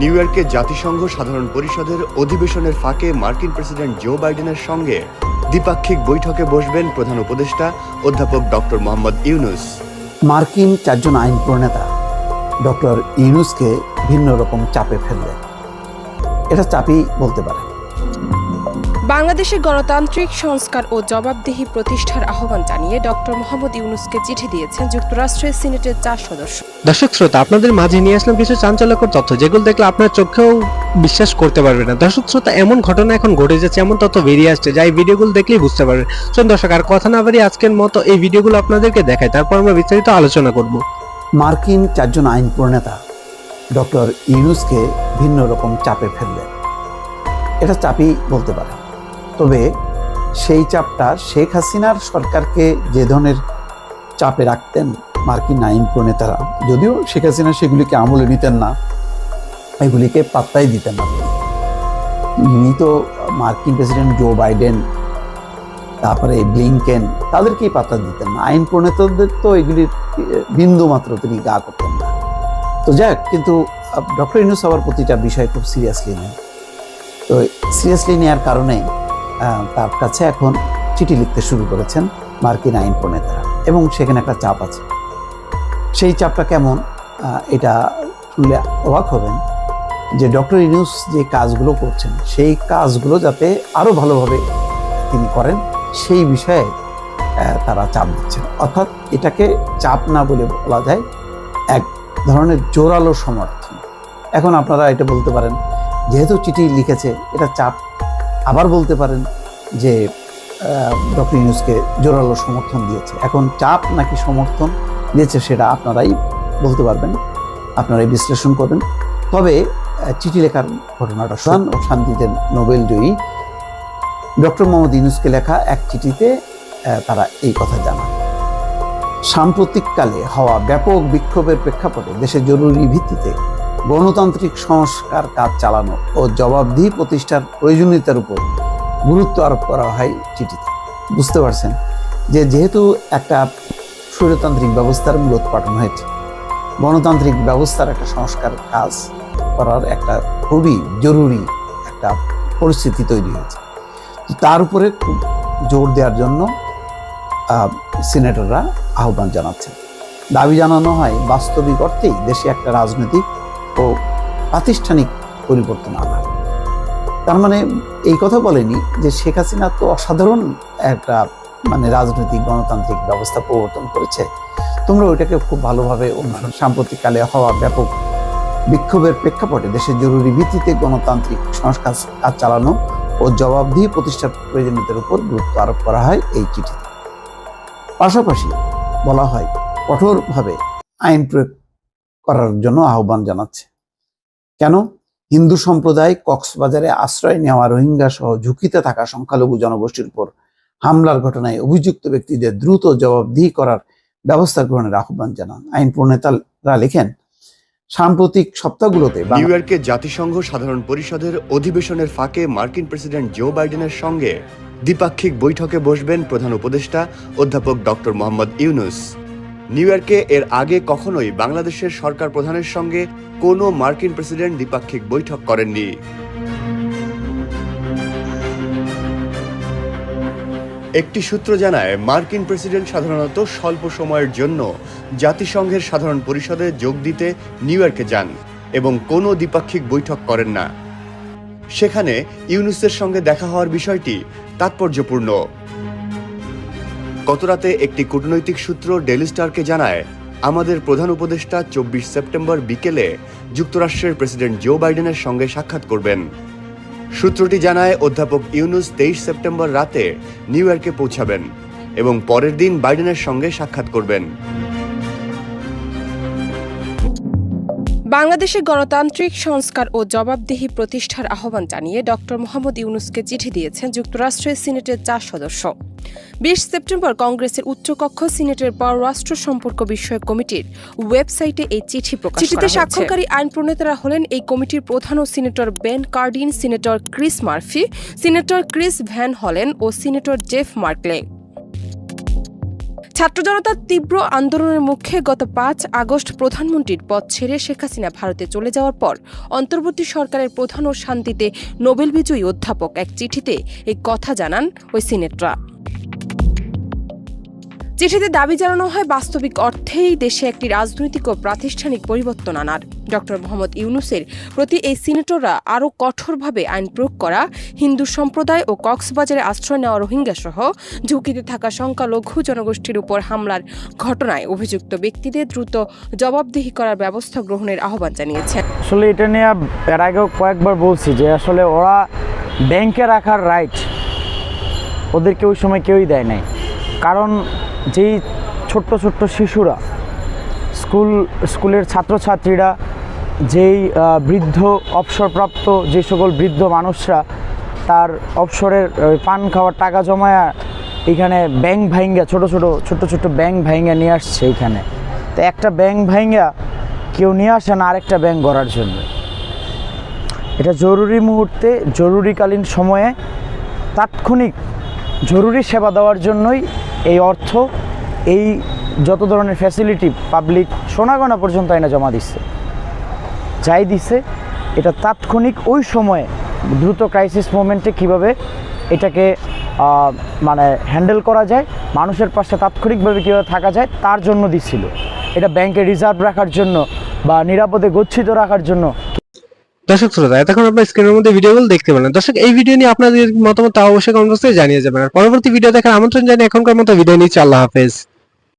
New ইয়র্কে জাতিসংঘ সাধারণ পরিষদের অধিবেশনের ফাঁকে মার্কিন প্রেসিডেন্ট জো বাইডেনের সঙ্গে দ্বিপাক্ষিক বৈঠকে বসবেন প্রধান উপদেষ্টা অধ্যাপক ডক্টর মোহাম্মদ ইউনুস। মার্কিন চারজন আইন প্রণেতা ডক্টর ইউনুসকে ভিন্ন রকম চাপে ফেললেন। এটা চাপই বলতে পারে বাংলাদেশে গণতান্ত্রিক সংস্কার ও জবাবদিহি প্রতিষ্ঠার আহ্বান জানিয়ে ডক্টর মোহাম্মদ ইউনুসকে চিঠি দিয়েছেন যুক্তরাষ্ট্রের সিনেটের চার সদস্য। দর্শক শ্রোতা আপনাদের মাঝে নিয়ে আসলাম কিছু চাঞ্চল্যকর তথ্য যেগুলো দেখলে আপনার চোখেও বিশ্বাস করতে পারবে না। দর্শক শ্রোতা এমন ঘটনা এখন ঘটে যাচ্ছে এমন তথ্য বেরিয়ে আসছে যা এই ভিডিওগুলো দেখলেই বুঝতে পারবেন শোন দর্শক আর কথা না বাড়ি আজকের মতো এই ভিডিওগুলো আপনাদেরকে দেখায় তারপর আমরা বিস্তারিত আলোচনা করব। মার্কিন চারজন আইন প্রণেতা ডক্টর ইউনুসকে ভিন্ন রকম চাপে ফেললেন। এটা চাপই বলতে পারে তবে সেই চাপটা শেখ হাসিনার সরকারকে যে ধরনের চাপে রাখতেন মার্কিন আইন প্রণেতারা, যদিও শেখ হাসিনা সেগুলিকে আমলে নিতেন না, এগুলিকে পাত্তাই দিতেন না। ইনি তো মার্কিন প্রেসিডেন্ট জো বাইডেন, তারপরে ব্লিংকেন, তাদেরকেই পাত্তা দিতেন না। আইন প্রণেতাদের তো এগুলির বিন্দু মাত্র তিনি গা করতেন না। তো যাক, কিন্তু ডক্টর ইউনুস আবার প্রতিটা বিষয় খুব সিরিয়াসলি নেন। তো সিরিয়াসলি নেওয়ার কারণে তার কাছে এখন চিঠি লিখতে শুরু করেছেন মার্কিন আইন প্রণেতারা এবং সেখানে একটা চাপ আছে। সেই চাপটা কেমন? এটা শুনলে অবাক হবেন যে ডক্টর ইউনুস যে কাজগুলো করছেন, সেই কাজগুলো যাতে আরও ভালোভাবে তিনি করেন, সেই বিষয়ে তারা চাপ দিচ্ছেন। অর্থাৎ এটাকে চাপ না বলে বলা যায়, এক ধরনের জোরালো সমর্থন। এখন আপনারা এটা বলতে পারেন, যেহেতু চিঠি লিখেছে, এটা চাপ আবার বলতে পারেন যে ডক্টর ইউনুসকে জোরালো সমর্থন দিয়েছে। এখন চাপ নাকি সমর্থন দিয়েছে সেটা আপনারাই বলতে পারবেন, আপনারাই বিশ্লেষণ করবেন। তবে চিঠি লেখার ঘটনাটা শান ও শান্তিতে নোবেল জয়ী ডক্টর মোহাম্মদ ইউনুসকে লেখা এক চিঠিতে তারা এই কথা জানান। সাম্প্রতিককালে হওয়া ব্যাপক বিক্ষোভের প্রেক্ষাপটে দেশে জরুরি ভিত্তিতে গণতান্ত্রিক সংস্কার কাজ চালানো ও জবাবদিহি প্রতিষ্ঠার প্রয়োজনীয়তার উপর গুরুত্ব আরোপ করা হয় চিঠিতে। বুঝতে পারছেন যে যেহেতু একটা স্বৈরতান্ত্রিক ব্যবস্থার মূলোৎপাটন হয়েছে, গণতান্ত্রিক ব্যবস্থার একটা সংস্কার কাজ করার একটা খুবই জরুরি একটা পরিস্থিতি তৈরি হয়েছে। তার উপরে খুব জোর দেওয়ার জন্য সিনেটররা আহ্বান জানাচ্ছেন। দাবি জানানো হয়, বাস্তবিক অর্থেই দেশে একটা রাজনৈতিক ও প্রাতিষ্ঠানিক পরিবর্তন আনা। তার মানে এই কথা বলেনি যে শেখ হাসিনা তো অসাধারণ একটা মানে রাজনৈতিক, গণতান্ত্রিক ব্যবস্থা প্রবর্তন করেছে। তোমরা ওইটাকে খুব ভালোভাবে অনুসরণ সাম্প্রতিককালে হওয়া ব্যাপক বিক্ষোভের প্রেক্ষাপটে দেশের জরুরি ভিত্তিতে গণতান্ত্রিক সংস্কার কাজ চালানো ও জবাবদিহি প্রতিষ্ঠার প্রয়োজনীয়তার উপর গুরুত্ব আরোপ করা হয় এই চিঠিতে। পাশাপাশি বলা হয় কঠোরভাবে আইন প্রয়োগ করার জন্য আহ্বান জানাচ্ছে। কেন? হিন্দু সম্প্রদায় কক্সবাজারে আশ্রয় নেওয়া রোহিঙ্গা সহ ঝুঁকিতে থাকা সংখ্যালঘু জনগোষ্ঠীর উপর হামলার ঘটনায় অভিযুক্ত ব্যক্তিদের দ্রুত জবাবদিহি করার ব্যবস্থা গ্রহণের আহ্বান জানান আইন প্রণেতারা লেখেন, সাম্প্রতিক সপ্তাহগুলোতে নিউ ইয়র্কে জাতিসংঘ সাধারণ পরিষদের অধিবেশনের ফাঁকে মার্কিন প্রেসিডেন্ট জো বাইডেনের সঙ্গে দ্বিপাক্ষিক বৈঠকে বসবেন প্রধান উপদেষ্টা অধ্যাপক ডক্টর মোহাম্মদ ইউনুস। নিউ ইয়র্কে এর আগে কখনোই বাংলাদেশের সরকার প্রধানের সঙ্গে কোনো মার্কিন প্রেসিডেন্ট দ্বিপাক্ষিক বৈঠক করেননি। একটি সূত্র জানায়, মার্কিন প্রেসিডেন্ট সাধারণত স্বল্প সময়ের জন্য জাতিসংঘের সাধারণ পরিষদে যোগ দিতে নিউ ইয়র্কে যান এবং কোনো দ্বিপাক্ষিক বৈঠক করেন না। সেখানে ইউনুসের সঙ্গে দেখা হওয়ার বিষয়টি তাৎপর্যপূর্ণ। গতরাতে একটি কূটনৈতিক সূত্র ডেলি স্টারকে জানায়, আমাদের প্রধান উপদেষ্টা চব্বিশ সেপ্টেম্বর বিকেলে যুক্তরাষ্ট্রের প্রেসিডেন্ট জো বাইডেনের সঙ্গে সাক্ষাৎ করবেন। সূত্রটি জানায়, অধ্যাপক ইউনুস তেইশ সেপ্টেম্বর রাতে নিউ ইয়র্কে পৌঁছাবেন এবং পরের দিন বাইডেনের সঙ্গে সাক্ষাৎ করবেন। বাংলাদেশে গণতান্ত্রিক সংস্কার ও জবাবদিহি প্রতিষ্ঠার আহ্বান জানিয়ে ডক্টর মোহাম্মদ ইউনুসকে চিঠি দিয়েছেন যুক্তরাষ্ট্রের সিনেটের চার সদস্য। বিশ সেপ্টেম্বর কংগ্রেসের উচ্চকক্ষ সিনেটের পররাষ্ট্র সম্পর্ক বিষয়ক কমিটির ওয়েবসাইটে এই চিঠি প্রকাশ চিঠিতে স্বাক্ষরকারী আইন প্রণেতারা হলেন এই কমিটির প্রধান ও senator Ben Cardin senator Chris Murphy senator Chris Van হলেন ও সিনেটর জেফ মার্কলে। ছাত্র জনতার তীব্র আন্দোলনের মুখে গত পাঁচ আগস্ট প্রধানমন্ত্রীর পদ ছেড়ে শেখ হাসিনা ভারতে চলে যাওয়ার পর অন্তর্বর্তী সরকারের প্রধান ও শান্তিতে নোবেল বিজয়ী অধ্যাপক এক চিঠিতে এই কথা জানান ওই সিনেটরা। চিঠিতে দাবি জানানো হয়, বাস্তবিক অর্থেই দেশে একটি রাজনৈতিক ও প্রাতিষ্ঠানিক পরিবর্তন আনার। ডক্টর মোহাম্মদ ইউনুসের প্রতি এই সিনেটররা আরও কঠোরভাবে আইন প্রয়োগ করা, হিন্দু সম্প্রদায় ও কক্সবাজারে আশ্রয় নেওয়া রোহিঙ্গা সহ ঝুঁকিতে থাকা সংখ্যালঘু জনগোষ্ঠীর উপর হামলার ঘটনায় অভিযুক্ত ব্যক্তিদের দ্রুত জবাবদিহি করার ব্যবস্থা গ্রহণের আহ্বান জানিয়েছেন। আসলে এটা নিয়ে এর আগেও কয়েকবার বলছি যে আসলে ওরা ব্যাংকে রাখার রাইট ওদেরকে ওই সময় কেউই দেয় নাই। কারণ যেই ছোট্ট ছোট্ট শিশুরা, স্কুল, স্কুলের ছাত্রছাত্রীরা, যেই বৃদ্ধ অবসরপ্রাপ্ত যে সকল বৃদ্ধ মানুষরা, তার অবসরের পান খাওয়ার টাকা জমায়া এখানে ব্যাংক ভাইঙ্গা, ছোট ছোট ছোট ছোট ব্যাংক ভাইঙ্গা নিয়ে আসছে এখানে। তো একটা ব্যাংক ভাইঙ্গা কেউ নিয়ে আসে না আরেকটা ব্যাংক গড়ার জন্য। এটা জরুরি মুহূর্তে, জরুরিকালীন সময়ে, তাৎক্ষণিক জরুরি সেবা দেওয়ার জন্যই এই অর্থ, এই যত ধরনের ফ্যাসিলিটি পাবলিক সোনাগোনা পর্যন্ত আইনা জমা দিচ্ছে যাই দিছে, এটা তাৎক্ষণিক ওই সময়ে দ্রুত ক্রাইসিস মোমেন্টে কীভাবে এটাকে মানে হ্যান্ডেল করা যায়, মানুষের পাশে তাৎক্ষণিকভাবে কীভাবে থাকা যায়, তার জন্য দিচ্ছিল এটা ব্যাংকে রিজার্ভ রাখার জন্য বা নিরাপদে গচ্ছিত রাখার জন্য দর্শক শ্রোতা, এতক্ষণ আপনার স্ক্রিনের মধ্যে ভিডিওগুলো দেখতে পেলেন দর্শক, এই ভিডিও নিয়ে আপনাদের মতামত অবশ্যই কমেন্ট বক্সে জানিয়ে যাবেন। আর পরবর্তী ভিডিও দেখার আমন্ত্রণ জানিয়ে এখনকার মতো ভিডিও নিচ্ছি। আল্লাহ হাফেজ।